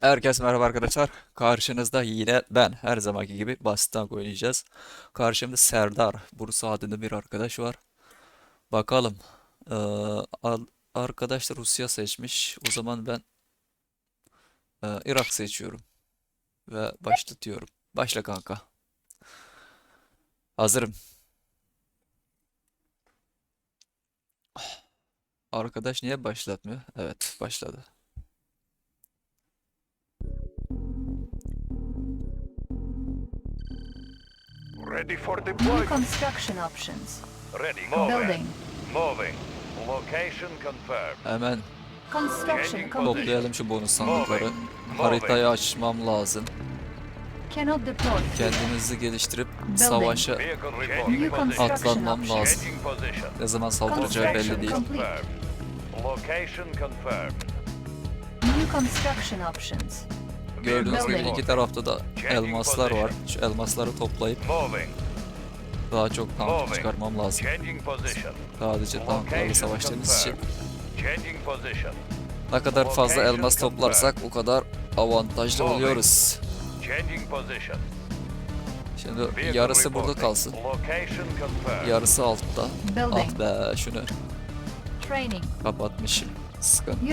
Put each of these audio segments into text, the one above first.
Herkes merhaba arkadaşlar. Karşınızda yine ben. Her zamanki gibi basit tank oynayacağız. Karşımda Serdar. Bursa adında bir arkadaş var. Bakalım. Ee, arkadaş da Rusya seçmiş. O zaman ben e, Irak seçiyorum. Ve başlatıyorum. Başla kanka. Hazırım. Arkadaş niye başlatmıyor? Evet, başladı. Ready for New deployment. construction options. Ready. Building. Moving. Location confirmed. Hemen Construction complete. toplayalım şu bonus sandıkları. Haritayı açmam lazım. Cannot deploy. Kendimizi geliştirip Building. savaşa New construction atlanmam options. lazım. Ne zaman saldıracağı belli değil. Location confirmed. New construction options. Gördüğünüz gibi iki tarafta da elmaslar var. Şu elmasları toplayıp daha çok tank çıkarmam lazım. Sadece tanklarla savaştığımız için. ne kadar fazla elmas toplarsak o kadar avantajlı oluyoruz. Şimdi yarısı burada kalsın. Yarısı altta. Ah be şunu kapatmışım. Sıkıntı.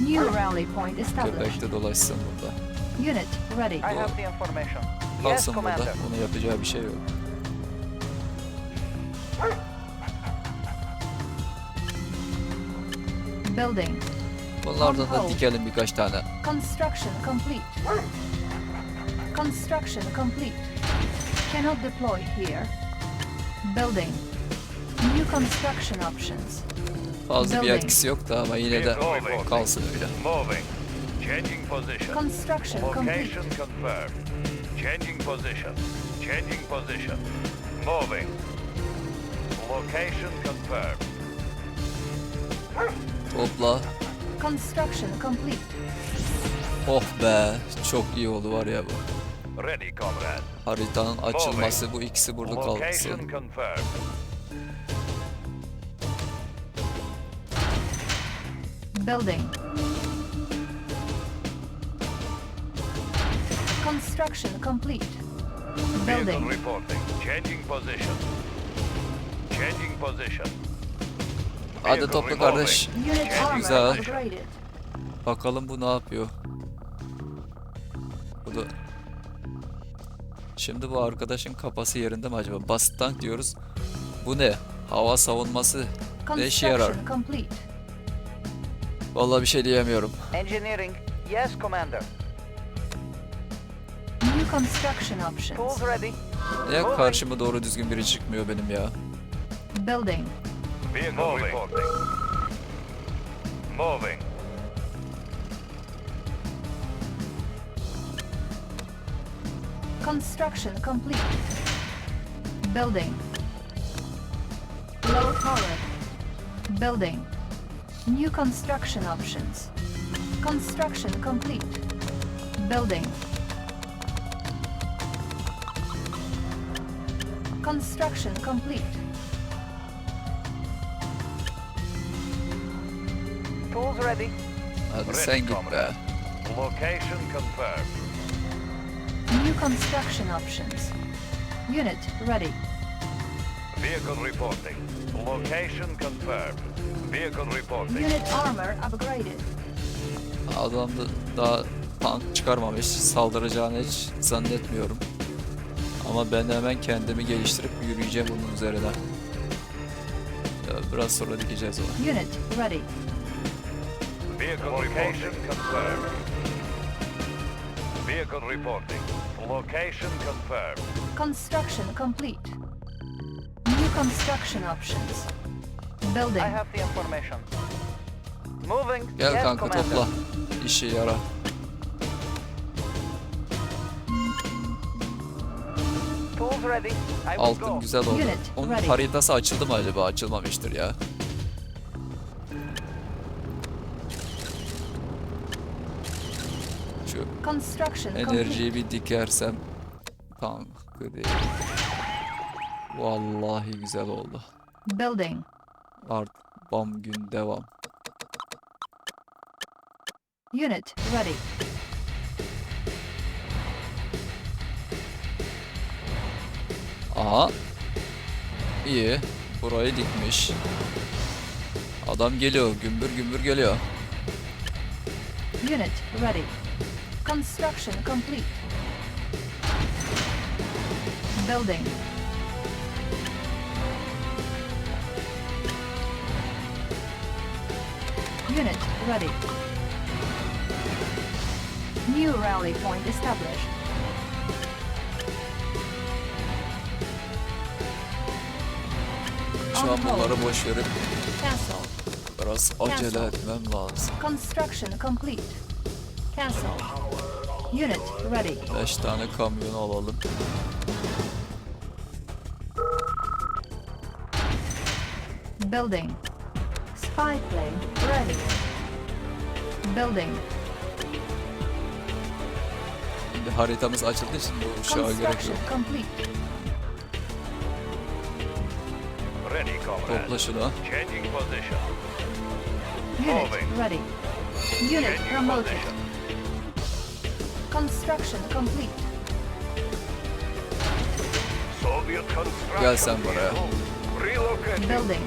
New rally point established. Köpek de dolaşsın burada. Unit ready. I have the information. Yes, Kalsın burada. Commander. Ona yapacağı bir şey yok. Building. Bunlardan da dikelim birkaç tane. Construction complete. Construction complete. Cannot deploy here. Building. New construction options. Fazla bir etkisi yok da ama yine de Moving. kalsın öyle. Moving. Changing position. Construction complete. Location confirmed. Changing position. Changing position. Moving. Location confirmed. Topla. Construction complete. Oh be. Çok iyi oldu var ya bu. Ready, comrade. Haritanın açılması bu ikisi burada Location kalsın. Building. Construction complete. Vehicle Building. reporting. Changing position. Changing position. Hadi topla kardeş. Unit armor Güzel. upgraded. Bakalım bu ne yapıyor. Bu da... Şimdi bu arkadaşın kafası yerinde mi acaba? Basit tank diyoruz. Bu ne? Hava savunması. Ne işe yarar? Construction complete. Vallahi bir şey diyemiyorum. Engineering. Yes, Commander. New construction options. Tools ready. Niye karşıma doğru düzgün biri çıkmıyor benim ya? Building. Vehicle reporting. Moving. Construction complete. Building. Low power. Building. New construction options. Construction complete. Building. Construction complete. Tools ready. Hadi Ready, sen git Location confirmed. New construction options. Unit ready. Vehicle reporting. Location confirmed. Vehicle reporting. Unit armor upgraded. Adam da daha tank çıkarmamış. Saldıracağını hiç zannetmiyorum. Ama ben de hemen kendimi geliştirip yürüyeceğim bunun üzerine. Ya biraz sonra dikeceğiz onu. Unit ready. Vehicle location confirmed. Vehicle reporting. Location confirmed. Construction complete. Construction options. Building. I have the information. Moving. Gel yes, kanka Commander. topla. İşe yara. Tools ready. I will Altın go. güzel oldu. Unit Onun ready. haritası açıldı mı acaba? Açılmamıştır ya. Şu enerjiyi bir dikersem tankı değil. Vallahi güzel oldu. Building. Art bam gün devam. Unit ready. Aha. İyi. Burayı dikmiş. Adam geliyor. Gümbür gümbür geliyor. Unit ready. Construction complete. Building. Unit ready. New rally point established. Şu an bunları boş verip Cancel. biraz acele etmem lazım. Construction complete. Cancel. Unit ready. 5 tane kamyon alalım. Building. Spy plane ready. Building. Şimdi haritamız açıldığı için bu uçağa gerek Construction yok. complete. Ready, comrade. Topla şunu. Changing position. Unit Moving. ready. Unit Changing promoted. position. Construction complete. Soviet construction Gel sen buraya. vehicle. Relocating. Building.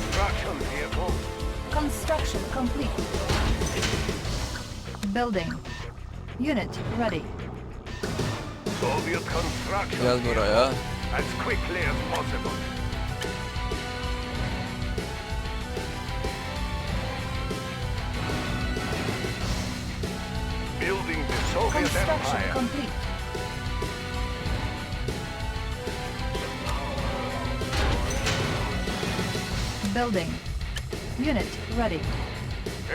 Construction vehicle. Construction complete. Building. Unit ready. Soviet construction Gel vehicle. buraya. As quickly as possible. Building the Soviet Construction Empire. complete. Building. Unit ready.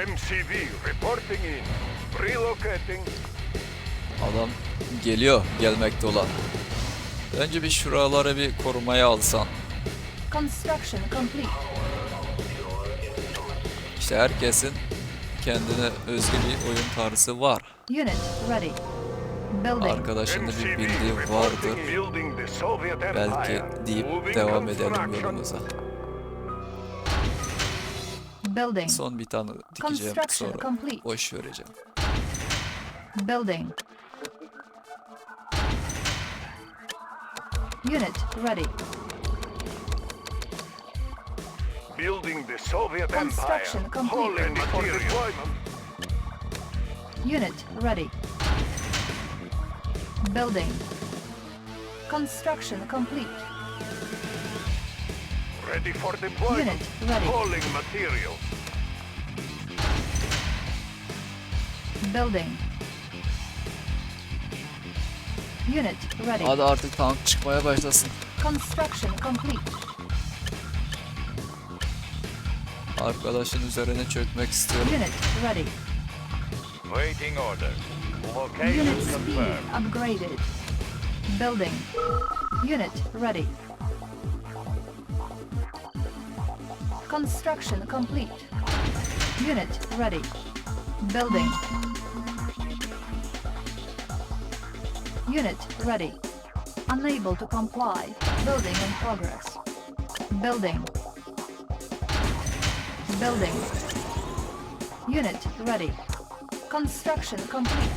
MCV reporting in. Relocating. Adam geliyor gelmekte olan. Önce bir şuraları bir korumaya alsan. Construction complete. İşte herkesin kendine özgü bir oyun tarzı var. Unit ready. Building. Arkadaşın da bir bildiği vardır. Belki deyip devam edelim construction. yolumuza. Building. Son bir tane dikeceğim Construction sonra complete. boş vereceğim. Building. Unit ready. Building the Soviet Construction Empire. complete. Hauling for deployment. Unit ready. Building. Construction complete. Ready for deployment. Unit ready. Hauling materials. Building. Unit ready. Hadi artık tank çıkmaya başlasın. Construction complete. Arkadaşın üzerine çökmek istiyorum. Unit ready. Waiting order. Location Unit speed confirmed. upgraded. Building. Unit ready. Construction complete. Unit ready. Building. Unit ready. Unable to comply. Building in progress. Building. Building. Unit ready. Construction complete.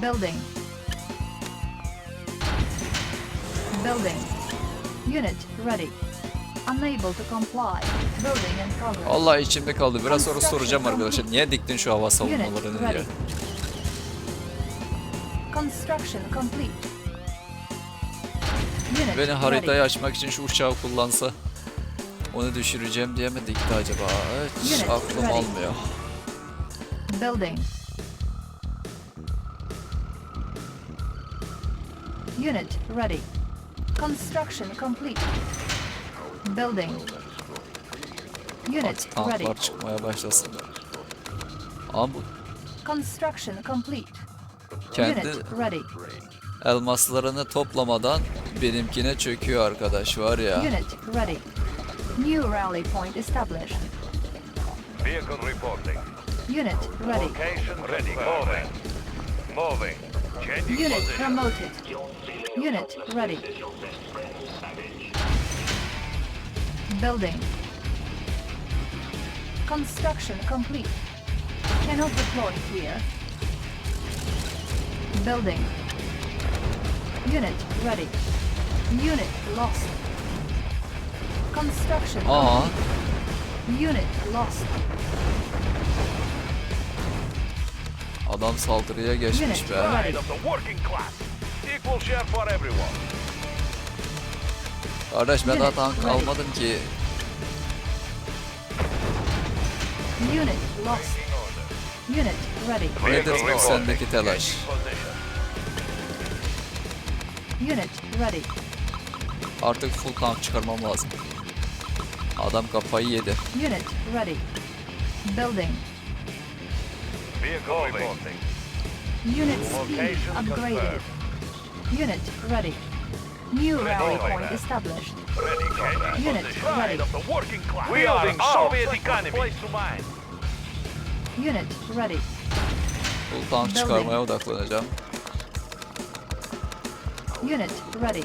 Building. Building. Unit ready. Unable to comply. Building in progress. Allah içimde kaldı. Biraz sonra soracağım arkadaşlar. Niye diktin şu hava savunmalarını diye. ready. Construction complete. Unit Beni haritayı ready. açmak için şu uçağı kullansa onu düşüreceğim diye mi dikti acaba? Hiç Unit aklım ready. almıyor. Building. Unit ready. Construction complete. Building. Unit ready. tanklar çıkmaya başlasın. Ama bu Construction complete. kendi Unit ready. elmaslarını toplamadan benimkine çöküyor arkadaş var ya. Unit ready. New rally point established. Vehicle reporting. Unit ready. Location ready. Moving. Moving. Changing Unit position. promoted. Unit ready. Building. Construction complete. Cannot deploy here. Building. Unit ready. Unit lost. Construction Aa, complete. Unit lost. adam saldırıya geçmiş Unit be. ready. Of the working class. Equal share for everyone. Kardeş ben daha tank almadım ki. Unit lost. Unit ready. Nedir sendeki telaş? Unit ready. Artık full tank çıkarmam lazım. Adam kafayı yedi. Unit ready. Building. Vehicle reporting. Unit speed upgraded. Unit ready. New rally point established. Ready, comrade. Unit ready. Pride of the working class. We are Building Soviet economy. place to mine. Unit ready. Building. çıkarmaya odaklanacağım. Unit ready.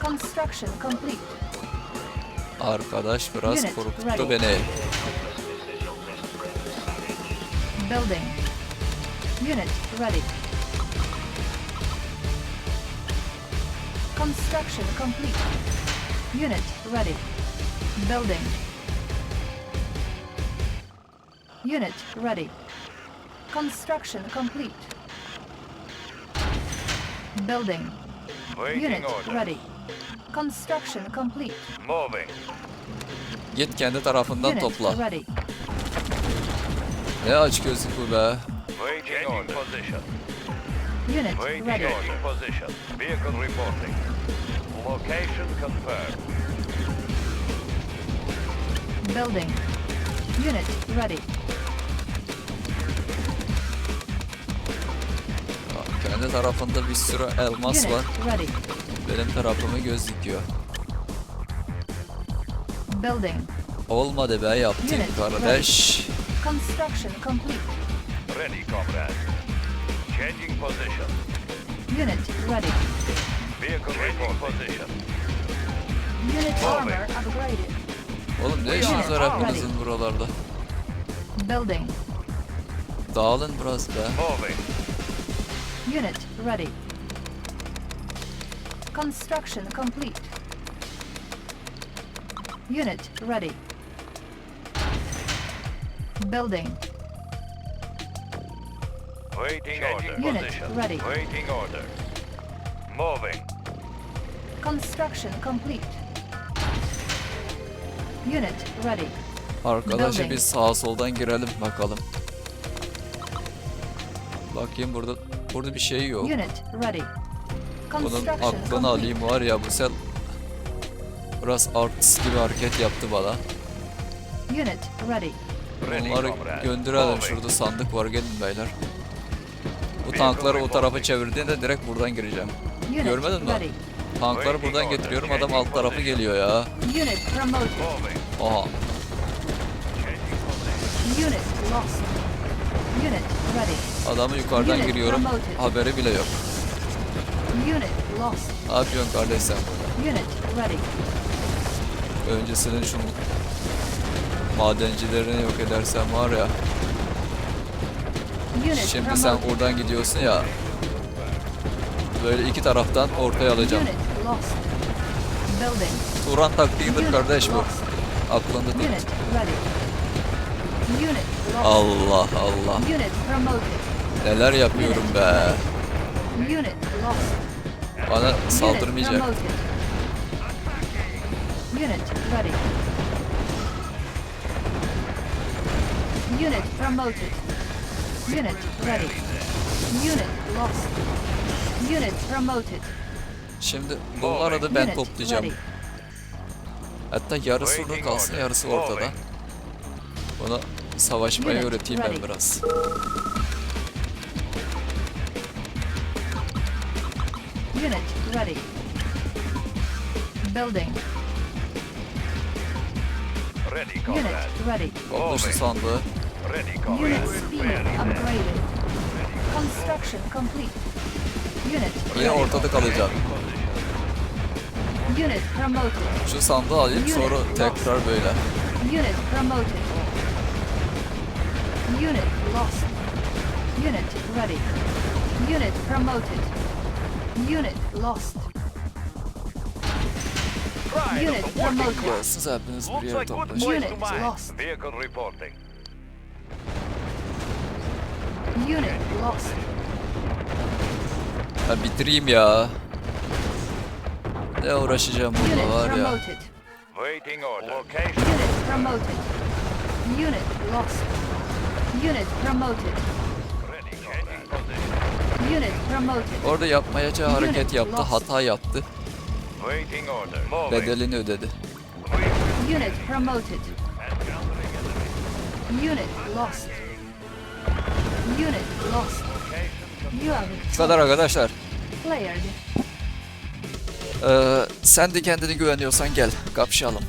Construction complete. Arkadaş biraz Unit korkuttu ready. beni. Building. Unit ready. Construction complete. Unit ready. Building. Unit ready. Construction complete. Building. Waiting Unit order. ready. Construction complete. Moving. Git kendi tarafından Unit topla. ready. Ne aç gözlük bu be. Waiting order. position. Unit Waiting ready. order. position. Vehicle reporting. Location confirmed. Building. Unit ready. Kendi tarafında bir sürü elmas Unit var. ready. Benim tarafımı göz dikiyor. Building. Olmadı be yaptım Unit kardeş. Construction complete. Ready, comrade. Changing position. Unit ready. Vehicle reporting position. Unit Moving. armor upgraded. Oğlum ne işiniz var hepinizin buralarda? Building. Dağılın biraz be. Moving. Unit ready. Construction complete. Unit ready. Building. Waiting order. Unit ready. Waiting order. Moving. Construction complete. Unit ready. Arkadaşı Building. biz sağa soldan girelim bakalım. Bakayım burada burada bir şey yok. Unit ready. Bunun aklını alayım var ya bu sel biraz artist gibi hareket yaptı bana. Unit ready. Onları gönderelim. Şurada sandık var gelin beyler. Bu tankları o tarafa çevirdiğinde direkt buradan gireceğim. Görmedin mi? Tankları buradan getiriyorum adam alt tarafı geliyor ya. Ready. Adamı yukarıdan giriyorum. Haberi bile yok. Ne yapıyorsun kardeş sen burada? Öncesinin şu madencilerini yok edersen var ya. Şimdi sen oradan gidiyorsun ya. Böyle iki taraftan ortaya alacağım. Unit lost. Building. Turan taktiğidir Unit kardeş bu. lost. Aklında tut. Unit ready. Unit lost. Allah Allah. Unit promoted. Neler yapıyorum be. Unit lost. Bana Unit saldırmayacak. promoted. Unit ready. Unit promoted. Unit ready. Unit lost. Unit promoted. Şimdi bunları da ben toplayacağım. Hatta yarısı burada kalsın yarısı ortada. Buna savaşmayı öğreteyim ben biraz. Unit ready. Building. Ready, Unit ready. Topla şu Moving. sandığı. Ready, Unit speed upgraded. Construction complete. Unit Yine ready. ortada kalacağım. Unit promoted. Şu sandığı alayım sonra tekrar böyle. Unit promoted. Unit lost. Unit ready. Unit promoted. Unit lost. Unit promoted. siz hepiniz bir yere toplaşın. Unit lost. Vehicle reporting. Unit lost. Ben bitireyim ya. Ne uğraşacağım Unit burada var ya. promoted. Waiting order. Location. Unit promoted. Unit lost. Unit promoted. Ready. Changing position. Unit promoted. Orada yapmayacağı Unit hareket yaptı, lost. hata yaptı. Waiting order. Moving. Bedelini ödedi. Unit promoted. Unit lost. Unit lost. You have Bu kadar arkadaşlar. cleared. Ee, sen de kendine güveniyorsan gel, kapışalım.